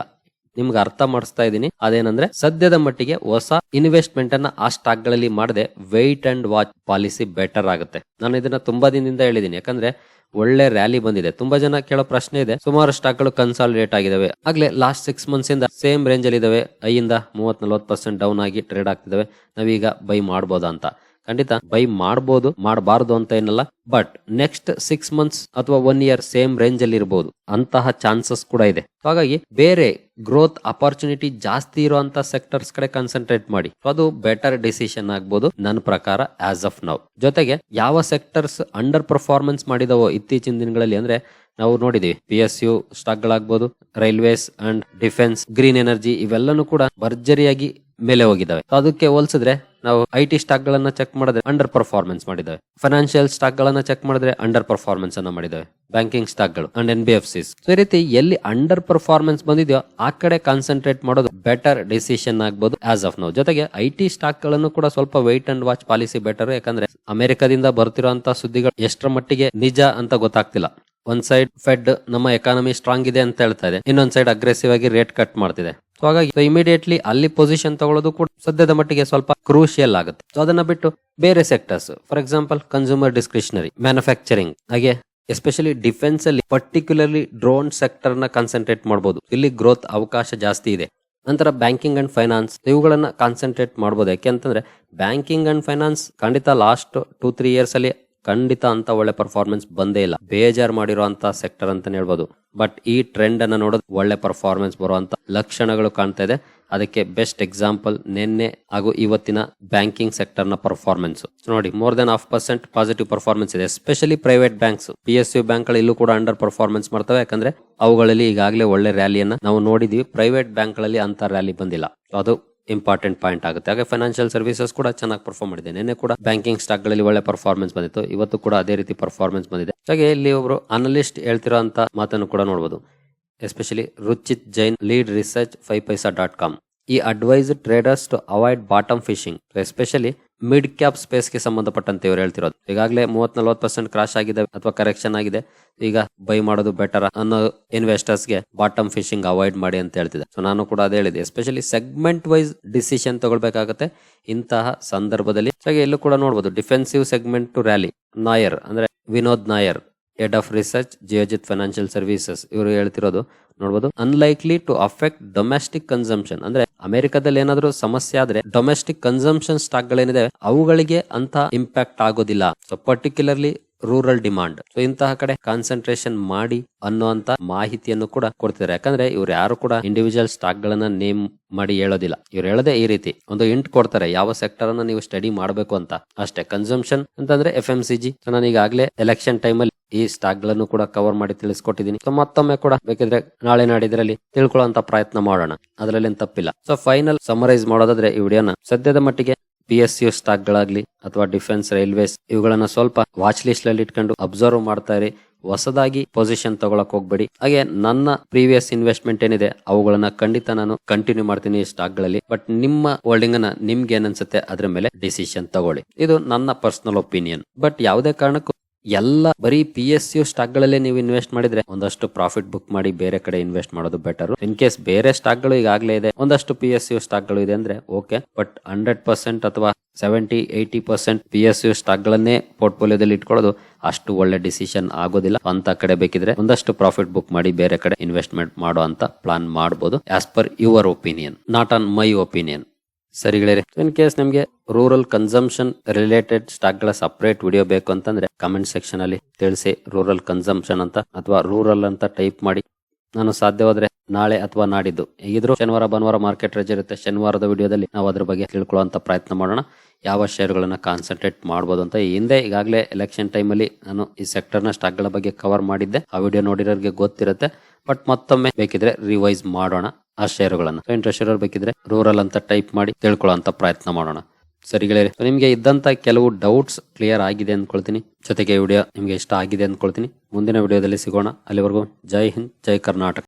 ನಿಮ್ಗೆ ಅರ್ಥ ಮಾಡಿಸ್ತಾ ಇದ್ದೀನಿ. ಅದೇನಂದ್ರೆ, ಸದ್ಯದ ಮಟ್ಟಿಗೆ ಹೊಸ ಇನ್ವೆಸ್ಟ್ಮೆಂಟ್ ಅನ್ನ ಆ ಸ್ಟಾಕ್ಗಳಲ್ಲಿ ಮಾಡದೆ wait and watch policy better ಆಗುತ್ತೆ. ನಾನು ಇದನ್ನ ತುಂಬಾ ದಿನದಿಂದ ಹೇಳಿದ್ದೀನಿ. ಯಾಕಂದ್ರೆ, ಒಳ್ಳೆ ರ್ಯಾಲಿ ಬಂದಿದೆ. ತುಂಬಾ ಜನ ಕೇಳೋ ಪ್ರಶ್ನೆ ಇದೆ. ಸುಮಾರು ಸ್ಟಾಕ್ಗಳು ಕನ್ಸಾಲಿಡೇಟ್ ಆಗಿದಾವೆ. ಆಗ್ಲೇ ಲಾಸ್ಟ್ ಸಿಕ್ಸ್ ಮಂತ್ಸ್ ಇಂದ ಸೇಮ್ ರೇಂಜ್ ಅಲ್ಲಿ ಇದಾವೆ ಐಯಿಂದ ಮೂವತ್ ನಲ್ವತ್ ಪರ್ಸೆಂಟ್ ಡೌನ್ ಆಗಿ ಟ್ರೇಡ್ ಆಗ್ತಿದಾವೆ. ನಾವೀಗ ಬೈ ಮಾಡ್ಬೋದಾ ಅಂತ. ಖಂಡಿತ ಬೈ ಮಾಡಬಹುದು ಮಾಡಬಾರದು ಅಂತ ಏನಲ್ಲ. ಬಟ್ ನೆಕ್ಸ್ಟ್ ಸಿಕ್ಸ್ ಮಂತ್ಸ್ ಅಥವಾ ಒನ್ ಇಯರ್ ಸೇಮ್ ರೇಂಜ್ ಅಲ್ಲಿ ಇರಬಹುದು ಅಂತಹ ಚಾನ್ಸಸ್ ಕೂಡ ಇದೆ. ಹಾಗಾಗಿ ಬೇರೆ ಗ್ರೋತ್ ಅಪರ್ಚುನಿಟಿ ಜಾಸ್ತಿ ಇರುವಂತ ಸೆಕ್ಟರ್ಸ್ ಕಡೆ ಕಾನ್ಸಂಟ್ರೇಟ್ ಮಾಡಿ. ಅದು ಬೆಟರ್ ಡಿಸಿಷನ್ ಆಗ್ಬಹುದು ನನ್ನ ಪ್ರಕಾರ ಆಸ್ ಆಫ್ ನೌ ಜೊತೆಗೆ ಯಾವ ಸೆಕ್ಟರ್ಸ್ ಅಂಡರ್ ಪರ್ಫಾರ್ಮೆನ್ಸ್ ಮಾಡಿದವೋ ಇತ್ತೀಚಿನ ದಿನಗಳಲ್ಲಿ ಅಂದ್ರೆ ನಾವು ನೋಡಿದೀವಿ. P S U stock ಗಳಾಗಬಹುದು railways and defence green energy ಇವೆಲ್ಲನೂ ಕೂಡ ಭರ್ಜರಿಯಾಗಿ ಮೇಲೆ ಹೋಗಿದ್ದಾವೆ. ಅದಕ್ಕೆ ಹೋಲಿಸಿದ್ರೆ ನಾವು ಐ ಟಿ ಸ್ಟಾಕ್ ಗಳನ್ನ ಚೆಕ್ ಮಾಡಿದ್ರೆ ಅಂಡರ್ ಪರ್ಫಾರ್ಮೆನ್ಸ್ ಮಾಡಿದ್ದಾವೆ. ಫೈನಾನ್ಷಿಯಲ್ ಸ್ಟಾಕ್ ಗಳನ್ನ ಚೆಕ್ ಮಾಡಿದ್ರೆ ಅಂಡರ್ ಪರ್ಫಾರ್ಮೆನ್ಸ್ ಅನ್ನ ಮಾಡಿದ್ದಾವೆ. ಬ್ಯಾಂಕಿಂಗ್ ಸ್ಟಾಕ್ಗಳು and N B F Cs ಈ ರೀತಿ ಎಲ್ಲಿ ಅಂಡರ್ ಪರ್ಫಾರ್ಮೆನ್ಸ್ ಬಂದಿದೆಯೋ ಆ ಕಡೆ ಕಾನ್ಸಂಟ್ರೇಟ್ ಮಾಡೋದು ಬೆಟರ್ ಡಿಸಿಷನ್ ಆಗ್ಬೋದು ಆಸ್ ಆಫ್ ನೌ ಜೊತೆಗೆ ಐ ಟಿ ಸ್ಟಾಕ್ಗಳನ್ನು ಕೂಡ ಸ್ವಲ್ಪ wait and watch policy better ಯಾಕಂದ್ರೆ ಅಮೆರಿಕದಿಂದ ಬರ್ತಿರುವಂತಹ ಸುದ್ದಿಗಳು ಎಷ್ಟರ ಮಟ್ಟಿಗೆ ನಿಜ ಅಂತ ಗೊತ್ತಾಗ್ತಿಲ್ಲ. ಒಂದ್ ಸೈಡ್ ಫೆಡ್ ನಮ್ಮ ಎಕಾನಮಿ ಸ್ಟ್ರಾಂಗ್ ಇದೆ ಅಂತ ಹೇಳ್ತಾ ಇದೆ. ಇನ್ನೊಂದ್ ಸೈಡ್ ಅಗ್ರೆಸಿವ್ ಆಗಿ ರೇಟ್ ಕಟ್ ಮಾಡ್ತಿದೆ. ಸೊ ಹಾಗಾಗಿ ಇಮಿಡಿಯೇಟ್ಲಿ ಅಲ್ಲಿ ಪೊಸಿಷನ್ ತಗೊಳ್ಳೋದು ಕೂಡ ಸದ್ಯದ ಮಟ್ಟಿಗೆ ಸ್ವಲ್ಪ ಕ್ರೂಷಿಯಲ್ ಆಗುತ್ತೆ. ಸೊ ಅದನ್ನ ಬಿಟ್ಟು ಬೇರೆ sectors for example consumer discretionary manufacturing ಹಾಗೆ ಎಸ್ಪೆಷಲಿ ಡಿಫೆನ್ಸ್ ಅಲ್ಲಿ ಪರ್ಟಿಕ್ಯುಲರ್ಲಿ ಡ್ರೋನ್ ಸೆಕ್ಟರ್ನ ಕಾನ್ಸಂಟ್ರೇಟ್ ಮಾಡಬಹುದು ಇಲ್ಲಿ ಗ್ರೋತ್ ಅವಕಾಶ ಜಾಸ್ತಿ ಇದೆ. ನಂತರ ಬ್ಯಾಂಕಿಂಗ್ ಅಂಡ್ ಫೈನಾನ್ಸ್ ಇವುಗಳನ್ನ ಕಾನ್ಸಂಟ್ರೇಟ್ ಮಾಡಬಹುದು ಯಾಕೆ ಅಂತಂದ್ರೆ ಬ್ಯಾಂಕಿಂಗ್ ಅಂಡ್ ಫೈನಾನ್ಸ್ ಖಂಡಿತ ಲಾಸ್ಟ್ ಟೂ ತ್ರೀ ಇಯರ್ಸ್ ಅಲ್ಲಿ ಖಂಡಿತ ಅಂತ ಒಳ್ಳೆ ಪರ್ಫಾರ್ಮೆನ್ಸ್ ಬಂದೇ ಇಲ್ಲ. ಬೇಜಾರ್ ಮಾಡಿರುವಂತ ಸೆಕ್ಟರ್ ಅಂತಾನೆ ಹೇಳ್ಬೋದು. ಬಟ್ ಈ ಟ್ರೆಂಡ್ ಅನ್ನ ನೋಡೋದು ಒಳ್ಳೆ ಪರ್ಫಾರ್ಮೆನ್ಸ್ ಬರುವಂತ ಲಕ್ಷಣಗಳು ಕಾಣ್ತಾ ಇದೆ. ಅದಕ್ಕೆ ಬೆಸ್ಟ್ ಎಕ್ಸಾಂಪಲ್ ನಿನ್ನೆ ಹಾಗೂ ಇವತ್ತಿನ ಬ್ಯಾಂಕಿಂಗ್ ಸೆಕ್ಟರ್ನ ಪರ್ಫಾರ್ಮೆನ್ಸ್ ನೋಡಿ more than half percent positive performance ಇದೆ. Especially private banks P S U ಬ್ಯಾಂಕ್ಗಳು ಇಲ್ಲೂ ಕೂಡ ಅಂಡರ್ ಪರ್ಫಾರ್ಮೆನ್ಸ್ ಮಾಡ್ತವೆ. ಯಾಕಂದ್ರೆ ಅವುಗಳಲ್ಲಿ ಈಗಾಗಲೇ ಒಳ್ಳೆ ರ್ಯಾಲಿಯನ್ನ ನಾವು ನೋಡಿದೀವಿ. ಪ್ರೈವೇಟ್ ಬ್ಯಾಂಕ್ಗಳಲ್ಲಿ ಅಂತ ರ್ಯಾಲಿ ಬಂದಿಲ್ಲ. ಅದು ಇಂಪಾರ್ಟೆಂಟ್ ಪಾಯಿಂಟ್ ಆಗುತ್ತೆ. ಹಾಗೆ ಫೈನಾನ್ಷಿಯಲ್ ಸರ್ವಿಸಸ್ ಕೂಡ ಚೆನ್ನಾಗಿ ಪರ್ಫಾರ್ಮ್ ಮಾಡಿದೆ. ನಿನ್ನೆ ಕೂಡ ಬ್ಯಾಂಕಿಂಗ್ ಸ್ಟಾಕ್ಗಳಲ್ಲಿ ಒಳ್ಳೆ ಪರ್ಫಾರ್ಮೆನ್ಸ್ ಬಂದಿತ್ತು. ಇವತ್ತು ಕೂಡ ಅದೇ ರೀತಿ ಪರ್ಫಾರ್ಮೆನ್ಸ್ ಬಂದಿದೆ. ಹಾಗೆ ಇಲ್ಲಿ ಒಬ್ರು ಅನಲಿಸ್ಟ್ ಹೇಳ್ತಿರೋ ಅಂತ ಮಾತನ್ನು ಕೂಡ ನೋಡಬಹುದು especially Ruchit Jain lead research five paisa dot com ಈ advise traders to avoid bottom fishing especially mid cap ಸ್ಪೇಸ್ಗೆ ಸಂಬಂಧಪಟ್ಟಂತೆ ಇವರು ಹೇಳ್ತಿರೋದು. ಈಗಾಗಲೇ ಮೂವತ್ ನಲ್ವತ್ ಪರ್ಸೆಂಟ್ ಕ್ರಾಶ್ ಆಗಿದೆ ಅಥವಾ ಕರೆಕ್ಷನ್ ಆಗಿದೆ. ಈಗ ಬೈ ಮಾಡೋದು ಬೆಟರ್ ಅನ್ನೋ ಇನ್ವೆಸ್ಟರ್ಸ್ಗೆ ಬಾಟಮ್ ಫಿಶಿಂಗ್ ಅವಾಯ್ಡ್ ಮಾಡಿ ಅಂತ ಹೇಳ್ತಿದೆ ಸೊ ನಾನು ಕೂಡ ಅದೇ ಹೇಳಿದೆ. ಎಸ್ಪೆಷಲಿ ಸೆಗ್ಮೆಂಟ್ ವೈಸ್ ಡಿಸಿಷನ್ ತಗೊಳ್ಬೇಕಾಗತ್ತೆ ಇಂತಹ ಸಂದರ್ಭದಲ್ಲಿ. ಹಾಗೆ ಎಲ್ಲೂ ಕೂಡ ನೋಡಬಹುದು defensive segment to rally Nayar ಅಂದ್ರೆ Vinod Nayar head of research Geojit financial services ಇವರು ಹೇಳ್ತಿರೋದು. ನೋಡಬಹುದು unlikely to affect domestic consumption ಅಂದ್ರೆ ಅಮೆರಿಕದಲ್ಲಿ ಏನಾದ್ರು ಸಮಸ್ಯೆ ಆದ್ರೆ ಡೊಮೆಸ್ಟಿಕ್ ಕನ್ಸಂಪ್ಷನ್ ಸ್ಟಾಕ್ ಗಳೇನಿದೆ, ಅವುಗಳಿಗೆ ಅಂತ ಇಂಪ್ಯಾಕ್ಟ್ ಆಗೋದಿಲ್ಲ. So particularly rural demand so ಇಂತಹ ಕಡೆ ಕಾನ್ಸಂಟ್ರೇಷನ್ ಮಾಡಿ ಅನ್ನುವಂತ ಮಾಹಿತಿಯನ್ನು ಕೂಡ ಕೊಡ್ತಿದ್ದಾರೆ. ಯಾಕಂದ್ರೆ ಇವ್ರು ಯಾರು ಕೂಡ ಇಂಡಿವಿಜುವಲ್ ಸ್ಟಾಕ್ ಗಳನ್ನ ನೇಮ್ ಮಾಡಿ ಹೇಳೋದಿಲ್ಲ. ಇವ್ರು ಹೇಳದೆ ಈ ರೀತಿ. ಒಂದು ಇಂಟ್ ಕೊಡ್ತಾರೆ, ಯಾವ ಸೆಕ್ಟರ್ ಅನ್ನ ನೀವು ಸ್ಟಡಿ ಮಾಡಬೇಕು ಅಂತ. ಅಷ್ಟೇ. ಕನ್ಸಂಪ್ಷನ್ ಅಂತಂದ್ರೆ ಎಫ್ ಎಂ ಸಿ ಜಿ ನಾನು ಈಗಾಗಲೇ ಎಲೆಕ್ಷನ್ ಟೈಮ್ ಅಲ್ಲಿ ಈ ಸ್ಟಾಕ್ಗಳನ್ನು ಕೂಡ ಕವರ್ ಮಾಡಿ ತಿಳಿಸ್ಕೊಟ್ಟಿದ್ದೀನಿ. ಸೊ ಮತ್ತೊಮ್ಮೆ ಕೂಡ ಬೇಕಿದ್ರೆ ನಾಳೆ ನಾಡಿದ್ರಲ್ಲಿ ತಿಳ್ಕೊಳ್ಳುವಂತ ಪ್ರಯತ್ನ ಮಾಡೋಣ. ಅದರಲ್ಲಿ ತಪ್ಪಿಲ್ಲ. ಸೊ ಫೈನಲ್ ಸಮರೈಸ್ ಮಾಡೋದಾದ್ರೆ ಈ ವಿಡಿಯೋನ ಸದ್ಯದ ಮಟ್ಟಿಗೆ ಪಿ ಎಸ್ ಯು ಸ್ಟಾಕ್ ಗಳಾಗ್ಲಿ ಅಥವಾ ಡಿಫೆನ್ಸ್ ರೈಲ್ವೇಸ್ ಇವುಗಳನ್ನ ಸ್ವಲ್ಪ ವಾಚ್ ಲಿಸ್ಟ್ ಅಲ್ಲಿ ಇಟ್ಕೊಂಡು ಅಬ್ಸರ್ವ್ ಮಾಡ್ತಾ ಇರಿ. ಹೊಸದಾಗಿ ಪೊಸಿಷನ್ ತಗೊಳಕ್ ಹೋಗ್ಬೇಡಿ. ಹಾಗೆ ನನ್ನ ಪ್ರೀವಿಯಸ್ ಇನ್ವೆಸ್ಟ್ಮೆಂಟ್ ಏನಿದೆ ಅವುಗಳನ್ನ ಖಂಡಿತ ನಾನು ಕಂಟಿನ್ಯೂ ಮಾಡ್ತೀನಿ ಈ ಸ್ಟಾಕ್ಗಳಲ್ಲಿ ಬಟ್ ನಿಮ್ಮ ಹೋಲ್ಡಿಂಗ್ ಅನ್ನ ನಿಮ್ಗೆ ಏನನ್ಸುತ್ತೆ ಅದ್ರ ಮೇಲೆ ಡಿಸಿಷನ್ ತಗೊಳ್ಳಿ. ಇದು ನನ್ನ ಪರ್ಸನಲ್ ಒಪಿನಿಯನ್ ಬಟ್ ಯಾವುದೇ ಕಾರಣಕ್ಕೂ ಎಲ್ಲ ಬರೀ ಪಿ ಎಸ್ ಯು ಸ್ಟಾಕ್ ಗಳಲ್ಲೇ ನೀವು ಇನ್ವೆಸ್ಟ್ ಮಾಡಿದ್ರೆ ಒಂದಷ್ಟು ಪ್ರಾಫಿಟ್ ಬುಕ್ ಮಾಡಿ ಬೇರೆ ಕಡೆ ಇನ್ವೆಸ್ಟ್ ಮಾಡೋದು ಬೆಟರ್ ಇನ್ ಕೇಸ್ ಬೇರೆ ಸ್ಟಾಕ್ಗಳು ಈಗಾಗಲೇ ಇದೆ, ಒಂದಷ್ಟು ಪಿ ಎಸ್ ಯು ಸ್ಟಾಕ್ಗಳು ಇದೆ ಅಂದ್ರೆ ಓಕೆ ಬಟ್ ಹಂಡ್ರೆಡ್ ಪರ್ಸೆಂಟ್ ಅಥವಾ seventy eighty percent P S U stock ಗಳನ್ನೇ ಪೋರ್ಟ್ಫೋಲಿಯೋದಲ್ಲಿ ಇಟ್ಕೊಳ್ಳೋದು ಅಷ್ಟು ಒಳ್ಳೆ ಡಿಸಿಷನ್ ಆಗೋದಿಲ್ಲ. ಅಂತ ಕಡೆ ಬೇಕಿದ್ರೆ ಒಂದಷ್ಟು ಪ್ರಾಫಿಟ್ ಬುಕ್ ಮಾಡಿ ಬೇರೆ ಕಡೆ ಇನ್ವೆಸ್ಟ್ಮೆಂಟ್ ಮಾಡೋ ಅಂತ ಪ್ಲಾನ್ ಮಾಡಬಹುದು as per your opinion not on my opinion ಸರಿ ಇನ್ ಕೇಸ್ ನಿಮಗೆ ರೂರಲ್ ಕನ್ಸಂಪ್ಷನ್ ರಿಲೇಟೆಡ್ ಸ್ಟಾಕ್ಗಳ ಸಪರೇಟ್ ವಿಡಿಯೋ ಬೇಕು ಅಂತಂದ್ರೆ ಕಮೆಂಟ್ ಸೆಕ್ಷನ್ ಅಲ್ಲಿ ತಿಳಿಸಿ ರೂರಲ್ ಕನ್ಸಂಪ್ಷನ್ ಅಂತ ಅಥವಾ ರೂರಲ್ ಅಂತ ಟೈಪ್ ಮಾಡಿ. ನಾನು ಸಾಧ್ಯವಾದ್ರೆ ನಾಳೆ ಅಥವಾ ನಾಡಿದ್ದು ಹೇಗಿದ್ರು ಶನಿವಾರ, ಭಾನುವಾರ ಮಾರ್ಕೆಟ್ ರಜೆ ಇರುತ್ತೆ. ಶನಿವಾರದ ವಿಡಿಯೋದಲ್ಲಿ ನಾವು ಅದ್ರ ಬಗ್ಗೆ ತಿಳ್ಕೊಳ್ಳುವಂತ ಪ್ರಯತ್ನ ಮಾಡೋಣ. ಯಾವ ಶೇರ್ಗಳನ್ನ ಕಾನ್ಸಂಟ್ರೇಟ್ ಮಾಡಬಹುದು ಅಂತ ಹಿಂದೆ ಈಗಾಗಲೇ ಎಲೆಕ್ಷನ್ ಅಲ್ಲಿ ನಾನು ಈ ಸೆಕ್ಟರ್ನ ಸ್ಟಾಕ್ಗಳ ಬಗ್ಗೆ ಕವರ್ ಮಾಡಿದ್ದೆ. ಆ ವಿಡಿಯೋ ನೋಡಿರೋರಿಗೆ ಗೊತ್ತಿರುತ್ತೆ. ಬಟ್ ಮತ್ತೊಮ್ಮೆ ಬೇಕಿದ್ರೆ ರಿವೈಸ್ ಮಾಡೋಣ. ಆ ಶೇರುಗಳನ್ನ ಇಂಟ್ರೆಸ್ಟ್ ಇರೋರು ಬೇಕಿದ್ರೆ ರೂರಲ್ ಅಂತ ಟೈಪ್ ಮಾಡಿ ತಿಳ್ಕೊಳ್ಳೋ ಪ್ರಯತ್ನ ಮಾಡೋಣ. ಸರಿ ಗೆಳೆಯರೆ ನಿಮಗೆ ಇದ್ದಂಥ ಕೆಲವು ಡೌಟ್ಸ್ ಕ್ಲಿಯರ್ ಆಗಿದೆ ಅಂದ್ಕೊಳ್ತೀನಿ ಜೊತೆಗೆ ವಿಡಿಯೋ ನಿಮಗೆ ಇಷ್ಟ ಆಗಿದೆ ಅಂದ್ಕೊಳ್ತೀನಿ ಮುಂದಿನ ವಿಡಿಯೋದಲ್ಲಿ ಸಿಗೋಣ. ಅಲ್ಲಿವರೆಗೂ ಜೈ ಹಿಂದ್, ಜೈ ಕರ್ನಾಟಕ.